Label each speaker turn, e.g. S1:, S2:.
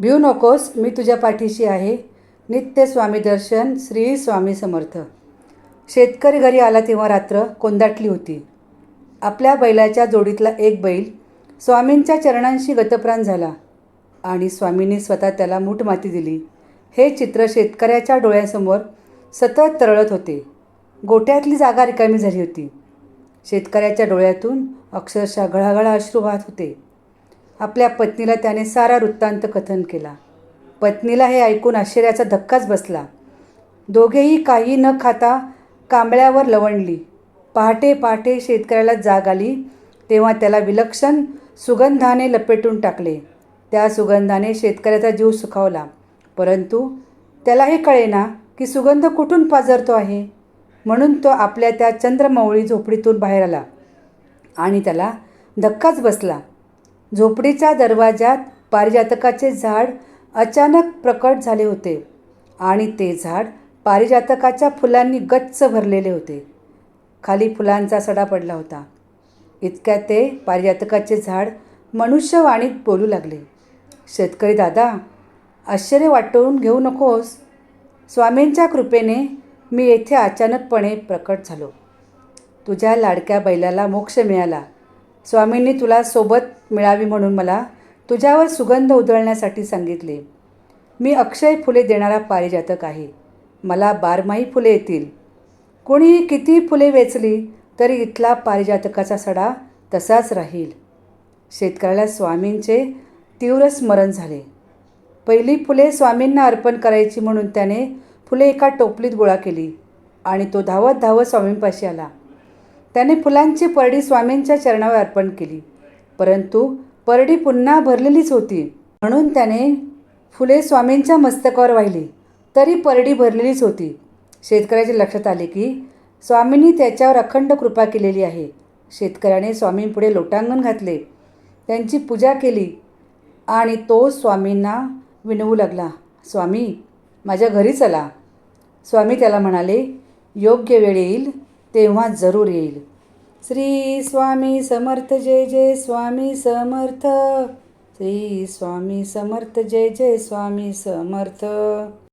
S1: भिऊ नकोस मी तुझ्या पाठीशी आहे. नित्य स्वामी दर्शन श्री स्वामी समर्थ. शेतकरी घरी आला तेव्हा रात्र कोंदाटली होती. आपल्या बैलाच्या जोडीतला एक बैल स्वामींच्या चरणांशी गतप्राण झाला आणि स्वामींनी स्वतः त्याला मूठ माती दिली. हे चित्र शेतकऱ्याच्या डोळ्यासमोर सतत तरळत होते. गोट्यातली जागा रिकामी झाली होती. शेतकऱ्याच्या डोळ्यातून अक्षरशः गळागळा अश्रू वाहत होते. आपल्या पत्नीला त्याने सारा वृत्तांत कथन केला. पत्नीला हे ऐकून आश्चर्याचा धक्काच बसला. दोघेही काही न खाता कांबळ्यावर लवणली पहाटे पहाटे शेतकऱ्याला जाग आली तेव्हा त्याला विलक्षण सुगंधाने लपेटून टाकले. त्या सुगंधाने शेतकऱ्याचा जीव सुखावला. परंतु त्याला हे कळेना की सुगंध कुठून पाजरतो आहे? म्हणून तो आपल्या त्या चंद्रमौळी झोपडीतून बाहेर आला आणि त्याला धक्काच बसला. झोपडीच्या दरवाजात पारिजातकाचे झाड अचानक प्रकट झाले होते आणि ते झाड पारिजातकाच्या फुलांनी गच्च भरलेले होते. खाली फुलांचा सडा पडला होता. इतक्यात ते पारिजातकाचे झाड मनुष्यवाणीत बोलू लागले. शेतकरी दादा आश्चर्य वाटवून घेऊ नकोस. स्वामींच्या कृपेने मी येथे अचानकपणे प्रकट झालो. तुझ्या लाडक्या बैलाला मोक्ष मिळाला. स्वामींनी तुला सोबत मिळावी म्हणून मला तुझ्यावर सुगंध उधळण्यासाठी सांगितले. मी अक्षय फुले देणारा पारिजातक आहे. मला बारमाही फुले येतील. कोणीही किती फुले वेचली तरी इथला पारिजातकाचा सडा तसाच राहील. शेतकऱ्याला स्वामींचे तीव्र स्मरण झाले. पहिली फुले स्वामींना अर्पण करायची म्हणून त्याने फुले एका टोपलीत गोळा केली आणि तो धावत धावत स्वामींपाशी आला. त्याने फुलांची परडी स्वामींच्या चरणावर अर्पण केली. परंतु परडी पुन्हा भरलेलीच होती. म्हणून त्याने फुले स्वामींच्या मस्तकावर वाहिली. तरी परडी भरलेलीच होती. शेतकऱ्याच्या लक्षात आले की स्वामींनी त्याच्यावर अखंड कृपा केलेली आहे. शेतकऱ्याने स्वामींपुढे लोटांगण घातले. त्यांची पूजा केली आणि तो स्वामींना विनवू लागला स्वामी माझ्या घरी चला. स्वामी त्याला म्हणाले योग्य वेळ येईल. तेव्हा जरूर येईल. श्री स्वामी समर्थ जय जय स्वामी समर्थ. श्री स्वामी समर्थ जय जय स्वामी समर्थ.